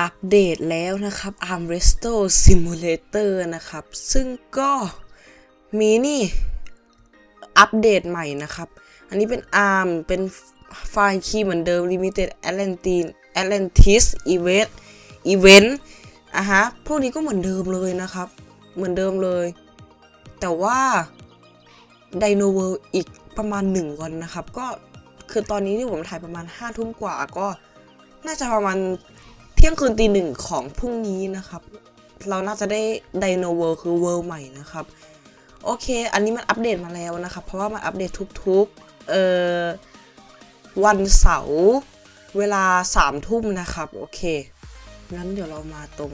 อัปเดตแล้วนะครับ Armresto Simulator นะครับ ซึ่งก็มีนี่ อัปเดตใหม่นะครับ อันนี้เป็น ARM เป็นไฟล์คีย์เหมือนเดิม Limited Atlantis Atlantis Event Event อะฮะ พวกนี้ก็เหมือนเดิมเลยนะครับ เหมือนเดิมเลย แต่ว่า Dino World อีกประมาณ 1 วันนะครับ ก็คือตอนนี้ที่ผมถ่ายประมาณ5ทุ่มกว่าก็น่าจะประมาณ ที่ยงคืนตีหนึ่งของพรุ่งนี้นะครับ เราน่าจะได้ Dino World คือ World ใหม่นะครับ โอเค อันนี้มันอัปเดตมาแล้วนะครับ เพราะว่ามันอัปเดตทุกๆเอ่อวันเสาร์เวลาสามทุ่มนะครับ โอเค งั้นเดี๋ยวเรามาตรง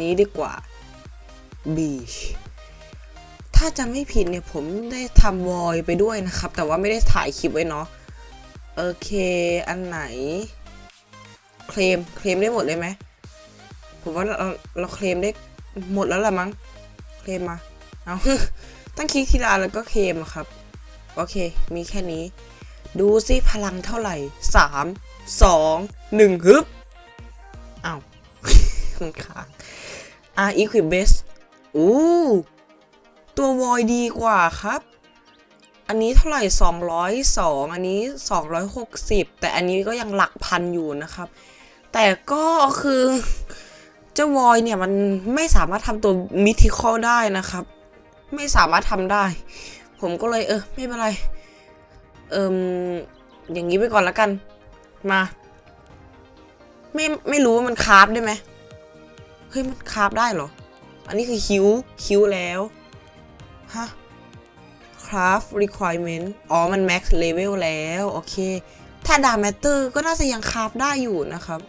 นี้ดีกว่า Beach ถ้าจะไม่ผิดเนี่ยผมได้ทำวอยไปด้วยนะครับ แต่ว่าไม่ได้ถ่ายคลิปไว้เนาะโอเค อันไหน เคลมเคลมได้หมดเลยไหมผมว่าเราเราเคลมได้หมดแล้วละมั้งเคลมมาเอาตั้งคลิกทีละแล้วก็เคลมครับ โอเค มีแค่นี้ ดูซิพลังเท่าไหร่สามสองหนึ่งฮึบอ้าวมันค้างอะ equip base อู้ตัววอยดีกว่าครับ อันนี้เท่าไหร่ 202 อันนี้ 260 แต่อันนี้ก็ยังหลักพันอยู่นะครับ แต่ก็คือเจ้าวอยเนี่ยมันไม่สามารถทำตัวมิทิคอลได้นะครับ ไม่สามารถทำได้ ผมก็เลยเออ ไม่เป็นไร เอิมอย่างนี้ไปก่อนแล้วกัน มา ไม่ไม่รู้ว่ามันคราฟได้ไหมเฮ้ยมันคราฟได้เหรอ อันนี้คือคิวคิวแล้วฮะ craft requirement อ๋อ มัน max level แล้ว โอเค ถ้าดา matter ก็น่าจะยังคราฟได้อยู่นะครับ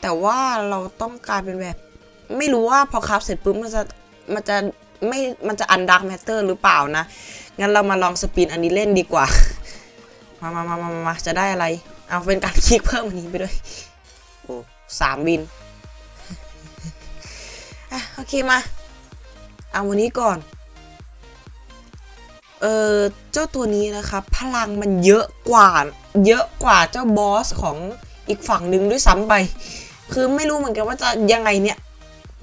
แต่ว่าเราต้องการเป็นแบบ ไม่รู้ว่าพอคราฟเสร็จปุ๊บมันจะ มันจะไม่ มันจะอันดักแมตเตอร์หรือเปล่านะ งั้นเรามาลองสปินอันนี้เล่นดีกว่า มามามามามามาจะได้อะไร เอาเป็นการคลิกเพิ่มอันนี้ไปด้วย โอ้สามวินอะโอเคมา เอาวันนี้ก่อน เออเจ้าตัวนี้นะครับพลังมันเยอะกว่า เยอะกว่าเจ้าบอสของอีกฝั่งหนึ่งด้วยซ้ำไป คือไม่รู้เหมือนกันว่าจะยังไงเนี่ย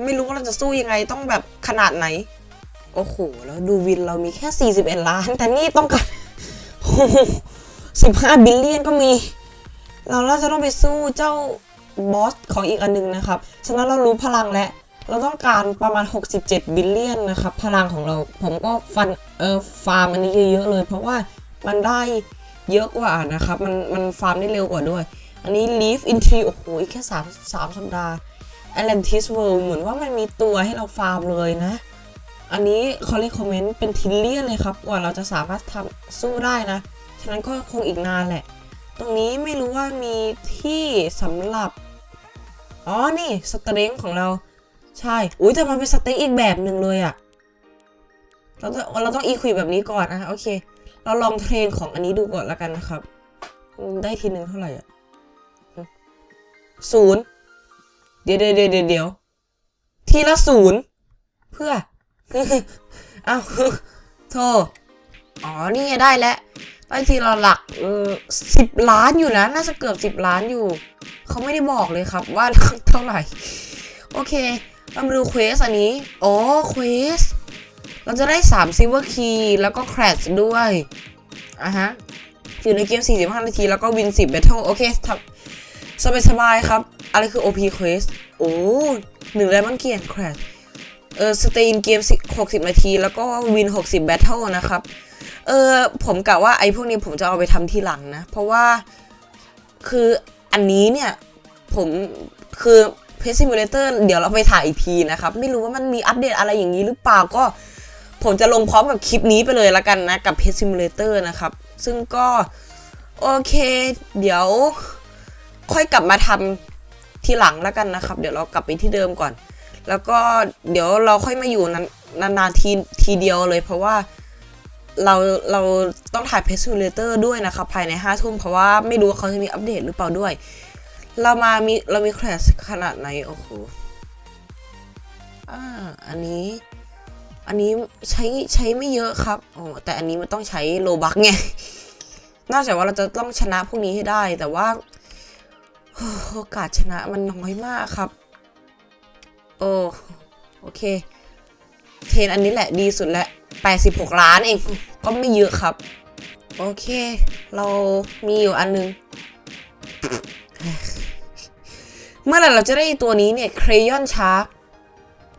ไม่รู้ว่าเราจะสู้ยังไงต้องแบบขนาดไหน โอ้โห แล้วดูวินเรามีแค่ 41 ล้าน แต่นี่ต้องการ15 บิลเลียนก็มี เราเราจะต้องไปสู้เจ้าบอสของอีกอันหนึงนะครับ ฉะนั้นเรารู้พลังแล้ว เราต้องการประมาณ 67 บิลเลียนนะครับ พลังของเราผมก็ฟันเออฟาร์มอันนี้เยอะๆเลย เพราะว่ามันได้เยอะกว่านะครับ มันมันฟาร์มได้เร็วกว่าด้วย อันนี้ Leaf in Tree โอ้โหแค่3 3สัปดาห์ Atlantis World เหมือนว่ามันมีตัวให้เราฟาร์มเลยนะ อันนี้เขาเรียกคอมเมนต์เป็นทิลเลียนเลยครับ กว่าเราจะสามารถทำสู้ได้นะ ฉะนั้นก็คงอีกนานแหละ ตรงนี้ไม่รู้ว่ามีที่สำหรับ อ๋อ นี่สเต็งของเรา ใช่ อุ้ยแต่มันเป็นสเต็กอีกแบบหนึ่งเลยอะเราต้องเราต้องอีควิแบบนี้ก่อนนะโอเค เราลองเทรนของอันนี้ดูก่อนล้วกันนะครับ ได้ทีหนึ่งเท่าไหร่อะศูนย์เดี๋ยวเดี๋ยวเดี๋ยวเดี๋ยวทีละศูนย์เพื่ออ้าวโทษอ๋อ นี่ไงได้แล้วได้ทีละหลักเออสิบล้านอยู่นะ น่าจะเกือบสิบล้านอยู่ เขาไม่ได้บอกเลยครับว่าเท่าไหร่ โอเค เรามาดูเควสอันนี้ อ๋อเควส เราจะได้3 Silver Key แล้วก็ Crash ด้วย อะฮะ อยู่ในเกม 45 นาที แล้วก็วิน 10 Battle โอเคทำสบายสบายๆครับ อะไรคือ OP Quest โอ้หนึ่ง Diamond Key and Crash เออ stay in เกม 60 นาที แล้วก็วิน 60 Battle นะครับ เออผมกะว่าไอ้พวกนี้ผมจะเอาไปทำทีหลังนะ เพราะว่าคืออันนี้เนี่ย ผมคือ เพ s ซิมูเลเตอร์เดี๋ยวเราไปถ่ายอีกทีนะครับ ไม่รู้ว่ามันมีอัปเดตอะไรอย่างนี้หรือเปล่าก็ผมจะลงพร้อมกับคลิปนี้ไปเลยละกันนะ กับเพ s ซิมูเลเตอร์นะครับ ซึ่งก็โอเค เดี๋ยวค่อยกลับมาทำทีหลังแล้วกันนะครับ เดี๋ยวเรากลับไปที่เดิมก่อน แล้วก็เดี๋ยวเราค่อยมาอยู่นานๆทีทีเดียวเลยเพราะว่าเราเราต้องถ่ายเพ s ซิมูเลเตอร์ด้วยนะครับภายใน5ทุ่มเพราะว่าไม่รู้เขาจะมีอัปเดตหรือเปล่าด้วย เรามามีเรามีแครชขนาดไหนโอ้โหอ่าอันนี้ อันนี้ใช้ใช้ไม่เยอะครับอ๋อแต่อันนี้มันต้องใช้โลบักไงนอกจากว่าเราจะต้องชนะพวกนี้ให้ได้ แต่ว่าโอกาสชนะมันน้อยมากครับ โอ้โอเค เทนอันนี้แหละดีสุดแล้ว86 ล้านเอง ก็ไม่เยอะครับ โอเค เรามีอยู่อันนึง เมื่อไหร่เราจะได้ตัวนี้เนี่ยเครยอนชาร์ก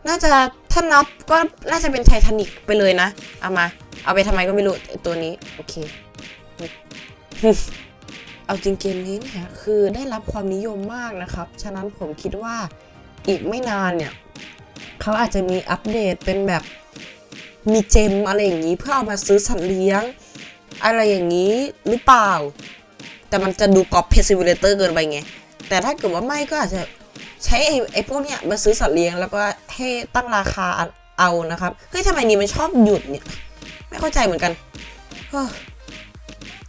น่าจะถ้านับก็น่าจะเป็นไททานิกไปเลยนะ เอามา เอาไปทำไมก็ไม่รู้ตัวนี้ โอเค เอาจริงเกมนี้เนี่ยคือได้รับความนิยมมากนะครับ ฉะนั้นผมคิดว่าอีกไม่นานเนี่ยเขาอาจจะมีอัปเดตเป็นแบบมีเจมอะไรอย่างนี้เพื่อเอามาซื้อสัตว์เลี้ยง อะไรอย่างนี้หรือเปล่า แต่มันจะดูกอบเพซิวิเลเตอร์เกินไปไง แต่ถ้าเกิดว่าไม่ก็อาจจะใช้ไอ้ไอ้พวกเนี้ยมาซื้อสัตว์เลี้ยงแล้วก็ให้ตั้งราคาเอานะครับ เฮ้ยทำไมนี่มันชอบหยุดเนี่ย ไม่เข้าใจเหมือนกันเฮ้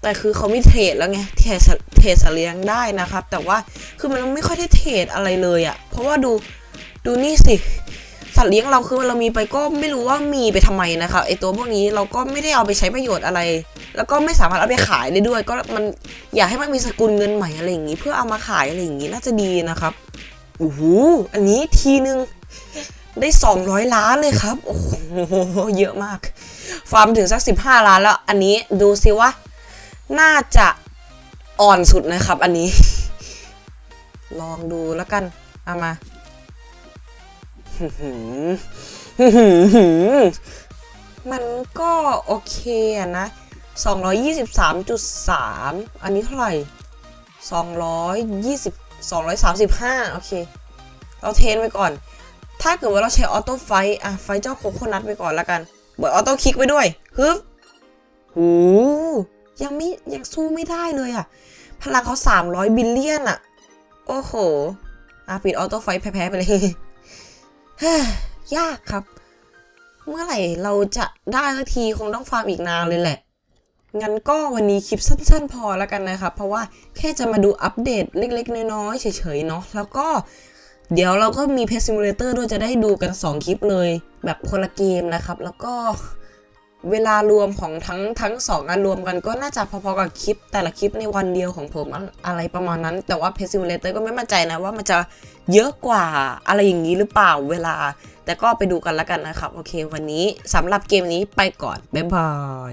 แต่คือเขามีเทรดแล้วไง เทรดสัตว์เทรดสัตว์เลี้ยงได้นะครับ แต่ว่าคือมันไม่ค่อยได้เทรดอะไรเลยอะ่ะ เพราะว่าดูดูนี่สิ สัตว์เลี้ยงเราคือเรามีไปก็ไม่รู้ว่ามีไปทำไมนะคะไอตัวพวกนี้เราก็ไม่ได้เอาไปใช้ประโยชน์อะไร แล้วก็ไม่สามารถเอาไปขายได้ด้วย ก็มันอยากให้มันมีสกุลเงินใหม่อะไรอย่างนี้ เพื่อเอามาขายอะไรอย่างนี้น่าจะดีนะครับโอ้โหอันนี้ทีนึงได้ 200 ล้านเลยครับ โอ้โห เยอะมาก ฟาร์มถึงสัก 15 ล้านแล้ว อันนี้ดูซิว่า น่าจะอ่อนสุดนะครับ อันนี้ ลองดูแล้วกัน เอามา มันก็โอเคอะนะ 223.3 อันนี้เท่าไหร่ 220 235 โอเค เราเทนไปก่อน ถ้าเกิดว่าเราใช้ออโต้ไฟท์อะไฟเจ้าโคโคนัทไปก่อนแล้วกัน เบิดออโต้คลิกไปด้วยฮึบหูยังไม่ยังสู้ไม่ได้เลยอะพลังเขา300 บิลเลียนอะโอ้โห อะ ปิดออโต้ไฟแพ้ๆไปเลย ยากครับ เมื่อไหร่เราจะได้สักทีคงต้องฟาร์มอีกนานเลยแหละ งั้นก็วันนี้คลิปสั้น ๆ พอแล้วกันนะครับ เพราะว่าแค่จะมาดูอัปเดตเล็ก ๆ น้อยๆเฉยๆเนาะแล้วก็เดี๋ยวเราก็มีเพจซิมูเลเตอร์ด้วยจะได้ดูกัน 2 คลิปเลย แบบคนละเกมนะครับ แล้วก็ เวลารวมของทั้งทั้งสองอันรวมกันก็น่าจะพอๆกับคลิป แต่ละคลิปในวันเดียวของผมอะไรประมาณนั้น แต่ว่าเพ s ซิมูเลเตอร์ก็ไม่มั่นใจนะว่ามันจะเยอะกว่าอะไรอย่างนี้หรือเปล่าเวลา แต่ก็ไปดูกันแล้วกันนะครับ โอเควันนี้สำหรับเกมนี้ไปก่อน บ๊ายบาย